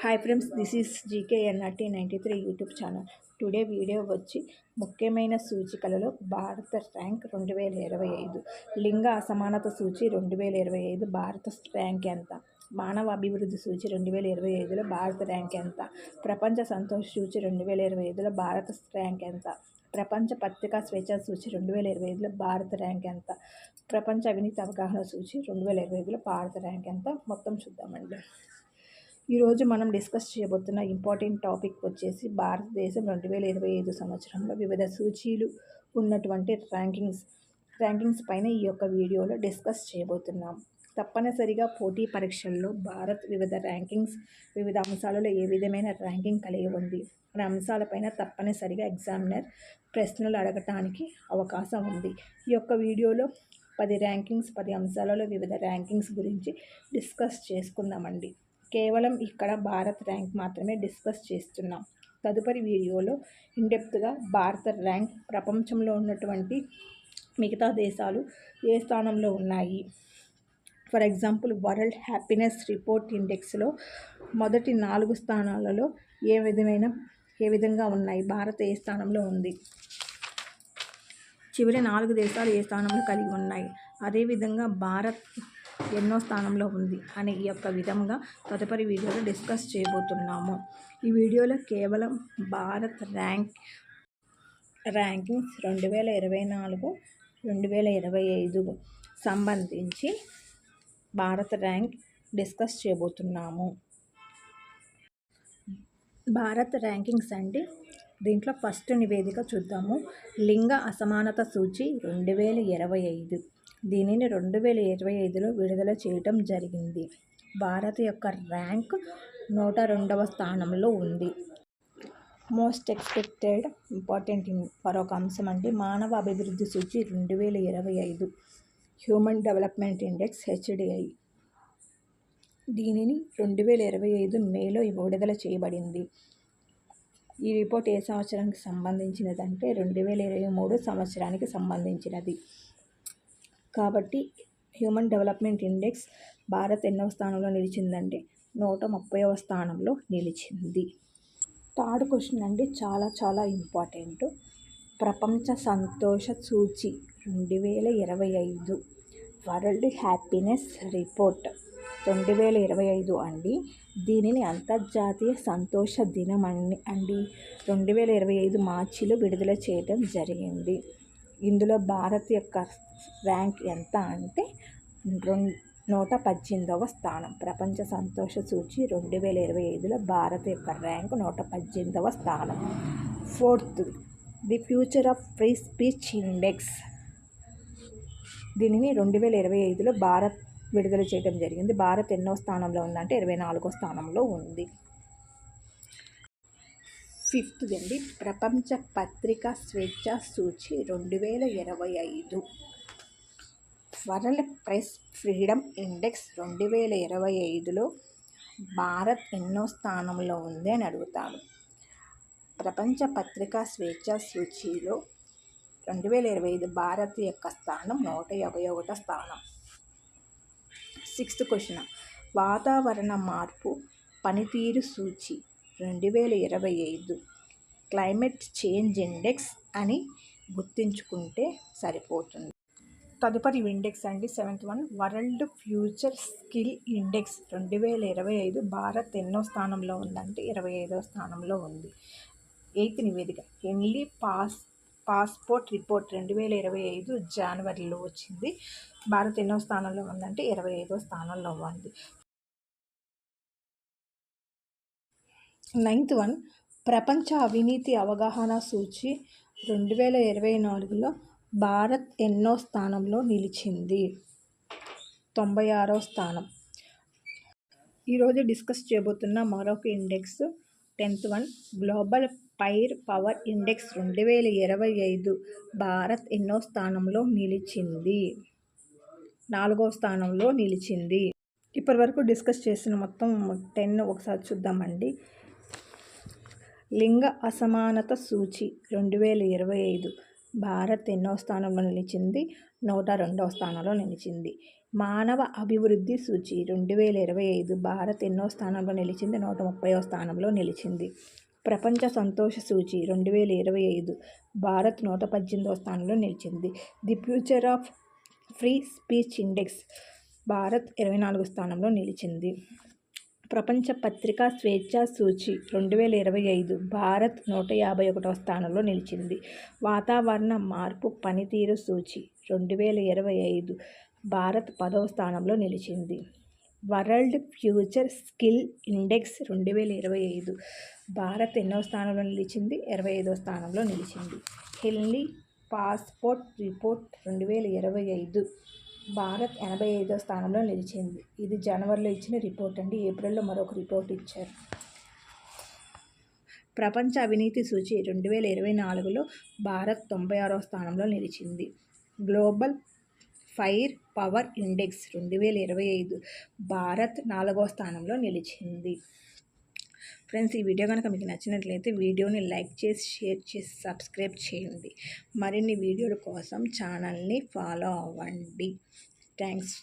Hi friends this is GK NRT ninety three YouTube channel today video వచ్చి ముఖ్యమైన సూచికలలో భారత rank రెండు వేల ఇరవై ఐదు. లింగ అసమానత సూచి రెండు వేల ఇరవై ఐదు భారత ర్యాంక్ ఎంత? మానవ అభివృద్ధి సూచి రెండు వేల ఇరవై ఐదులో భారత ర్యాంక్ ఎంత? ప్రపంచ సంతోష సూచి రెండు వేల ఇరవై ఐదులో భారత ర్యాంక్ ఎంత? ప్రపంచ పత్రికా స్వేచ్ఛ సూచి రెండు వేల ఇరవై ఐదులో భారత ర్యాంక్ ఎంత? ప్రపంచ అవినీతి అవగాహన సూచి రెండు వేల ఇరవై ఐదులో భారత ర్యాంక్ ఎంత? మొత్తం చూద్దామండి. ఈరోజు మనం డిస్కస్ చేయబోతున్న ఇంపార్టెంట్ టాపిక్ వచ్చేసి భారతదేశం రెండు వేల ఇరవై ఐదు సంవత్సరంలో వివిధ సూచీలు ఉన్నటువంటి ర్యాంకింగ్స్ ర్యాంకింగ్స్ పైన ఈ యొక్క వీడియోలో డిస్కస్ చేయబోతున్నాం. తప్పనిసరిగా పోటీ పరీక్షల్లో భారత్ వివిధ ర్యాంకింగ్స్ వివిధ అంశాలలో ఏ విధమైన ర్యాంకింగ్ కలిగి ఉంది? అనే అంశాలపైన తప్పనిసరిగా ఎగ్జామినర్ ప్రశ్నలు అడగటానికి అవకాశం ఉంది. ఈ యొక్క వీడియోలో పది ర్యాంకింగ్స్ పది అంశాలలో వివిధ ర్యాంకింగ్స్ గురించి డిస్కస్ చేసుకుందామండి. కేవలం ఇక్కడ భారత్ ర్యాంక్ మాత్రమే డిస్కస్ చేస్తున్నాం. తదుపరి వీడియోలో ఇండెప్త్గా భారత ర్యాంక్ ప్రపంచంలో ఉన్నటువంటి మిగతా దేశాలు ఏ స్థానంలో ఉన్నాయి? For example world happiness report ఇండెక్స్లో మొదటి నాలుగు స్థానాలలో ఏ విధమైన ఏ విధంగా ఉన్నాయి? భారత్ ఏ స్థానంలో ఉంది? చివరి నాలుగు దేశాలు ఏ స్థానంలో కలిగి ఉన్నాయి? అదేవిధంగా భారత్ ఎన్నో స్థానంలో ఉంది అనే ఈ యొక్క విధంగా తదుపరి వీడియోలో డిస్కస్ చేయబోతున్నాము. ఈ వీడియోలో కేవలం భారత్ ర్యాంక్ ర్యాంకింగ్స్ రెండు వేల ఇరవై నాలుగు రెండు వేల ఇరవై ఐదు సంబంధించి భారత్ ర్యాంక్ డిస్కస్ చేయబోతున్నాము. భారత్ ర్యాంకింగ్స్ అండి దీంట్లో ఫస్ట్ నివేదిక చూద్దాము. లింగ అసమానత సూచి రెండు వేల ఇరవై ఐదు. దీనిని రెండు వేల ఇరవై ఐదులో విడుదల చేయటం జరిగింది. భారత్ యొక్క ర్యాంక్ నూట రెండవ స్థానంలో ఉంది. మోస్ట్ ఎక్స్పెక్టెడ్ ఇంపార్టెంట్ మరొక అంశం అంటే మానవ అభివృద్ధి సూచి రెండు వేల ఇరవై ఐదు. Human development index HDI. దీనిని రెండు వేల ఇరవై ఐదు మేలో విడుదల చేయబడింది. ఈ రిపోర్ట్ ఏ సంవత్సరానికి సంబంధించినదంటే రెండు వేల ఇరవై మూడు సంవత్సరానికి సంబంధించినది. కాబట్టి హ్యూమన్ డెవలప్మెంట్ ఇండెక్స్ భారత్ ఎన్నో స్థానంలో నిలిచిందంటే నూట ముప్పైవ స్థానంలో నిలిచింది. థర్డ్ క్వశ్చన్ అండి. చాలా చాలా ఇంపార్టెంట్. ప్రపంచ సంతోష సూచి రెండు వేల ఇరవై ఐదు వరల్డ్ హ్యాపీనెస్ రిపోర్ట్ రెండు వేల ఇరవై ఐదు అండి. దీనిని అంతర్జాతీయ సంతోష దినం అండి. అండి రెండు వేల ఇరవై ఐదు మార్చిలో విడుదల చేయడం జరిగింది. ఇందులో భారత్ యొక్క ర్యాంక్ ఎంత అంటే రెండు నూట పద్దెనిమిదవ స్థానం. ప్రపంచ సంతోష సూచి రెండు వేల ఇరవై ఐదులో భారత్ యొక్క ర్యాంక్ నూట పద్దెనిమిదవ స్థానం. Fourth the future of free speech index. దీనిని రెండు వేల ఇరవై ఐదులో భారత్ విడుదల చేయడం జరిగింది. భారత్ ఎన్నో స్థానంలో ఉందంటే ఇరవై నాలుగో స్థానంలో ఉంది. ఫిఫ్త్ అండి ప్రపంచ పత్రికా స్వేచ్ఛ సూచి రెండు వేల ఇరవై ఐదు. వరల్డ్ ప్రెస్ ఫ్రీడమ్ ఇండెక్స్ రెండు వేల ఇరవై ఐదులో భారత్ ఎన్నో స్థానంలో ఉంది అని అడుగుతాను ప్రపంచ పత్రికా స్వేచ్ఛ సూచిలో రెండు వేల ఇరవై ఐదు భారత్ యొక్క స్థానం నూట యాభై ఒకటో స్థానం. Sixth question. వాతావరణ మార్పు పనితీరు సూచి. రెండు వేల ఇరవై ఐదు క్లైమేట్ చేంజ్ ఇండెక్స్ అని గుర్తుంచుకుంటే సరిపోతుంది. తదుపరి ఇండెక్స్ అండి seventh one world future skill index. రెండు వేల ఇరవై ఐదు భారత్ ఎన్నో స్థానంలో ఉందంటే ఇరవై ఐదో స్థానంలో ఉంది. ఎయిత్ నివేదిక ఎన్లీ పాస్ పాస్పోర్ట్ రిపోర్ట్ రెండు వేల ఇరవై ఐదు జనవరిలో వచ్చింది. భారత్ ఎన్నో స్థానంలో ఉందంటే ఇరవై ఐదో స్థానంలో ఉంది. నైన్త్ వన్ ప్రపంచ అవినీతి అవగాహన సూచి రెండు వేల ఇరవై నాలుగులో భారత్ ఎన్నో స్థానంలో నిలిచింది. తొంభై ఆరో స్థానం. ఈరోజు డిస్కస్ చేయబోతున్న మరొక index tenth one global fire power index రెండు వేల ఇరవై ఐదు భారత్ ఎన్నో స్థానంలో నిలిచింది. నాలుగో స్థానంలో నిలిచింది. ఇప్పటివరకు డిస్కస్ చేసిన మొత్తం టెన్ ఒకసారి చూద్దామండి. లింగ అసమానత సూచి రెండు వేల ఇరవై ఐదు. భారత్ ఎన్నో స్థానంలో నిలిచింది నూట రెండవ స్థానంలో నిలిచింది. మానవ అభివృద్ధి సూచి రెండు వేల ఇరవై ఐదు. భారత్ ఎన్నో స్థానంలో నిలిచింది నూట ముప్పైవ స్థానంలో నిలిచింది. ప్రపంచ సంతోష సూచి రెండు వేల ఇరవై ఐదు. భారత్ నూట పద్దెనిమిదవ స్థానంలో నిలిచింది. The future of free speech index. Bharat ఇరవై నాలుగు స్థానంలో నిలిచింది. ప్రపంచ పత్రికా స్వేచ్ఛా సూచి రెండు వేల ఇరవై ఐదు భారత్ నూట యాభై ఒకటవ స్థానంలో నిలిచింది. వాతావరణ మార్పు పనితీరు సూచి రెండు వేల ఇరవై ఐదు భారత్ పదవ స్థానంలో నిలిచింది. వరల్డ్ ఫ్యూచర్ స్కిల్ ఇండెక్స్ రెండు వేల ఇరవై ఐదు భారత్ ఎన్నో స్థానంలో నిలిచింది? ఇరవై ఐదో స్థానంలో నిలిచింది. హిల్లీ పాస్పోర్ట్ రిపోర్ట్ రెండు వేల ఇరవై ఐదు భారత్ ఎనభై ఐదో స్థానంలో నిలిచింది. ఇది జనవరిలో ఇచ్చిన రిపోర్ట్ అండి. ఏప్రిల్లో మరొక రిపోర్ట్ ఇచ్చారు. ప్రపంచ అవినీతి సూచి రెండు వేల ఇరవై నాలుగులో భారత్ తొంభై ఆరో స్థానంలో నిలిచింది. గ్లోబల్ ఫైర్ పవర్ ఇండెక్స్ రెండు వేల ఇరవై ఐదు భారత్ నాలుగో స్థానంలో నిలిచింది. ఫ్రెండ్స్ ఈ వీడియో కనుక మీకు నచ్చినట్లయితే వీడియోని లైక్ చేసి షేర్ చేసి సబ్స్క్రైబ్ చేయండి. మరిన్ని వీడియోల కోసం ఛానల్ని ఫాలో అవ్వండి. థ్యాంక్స్.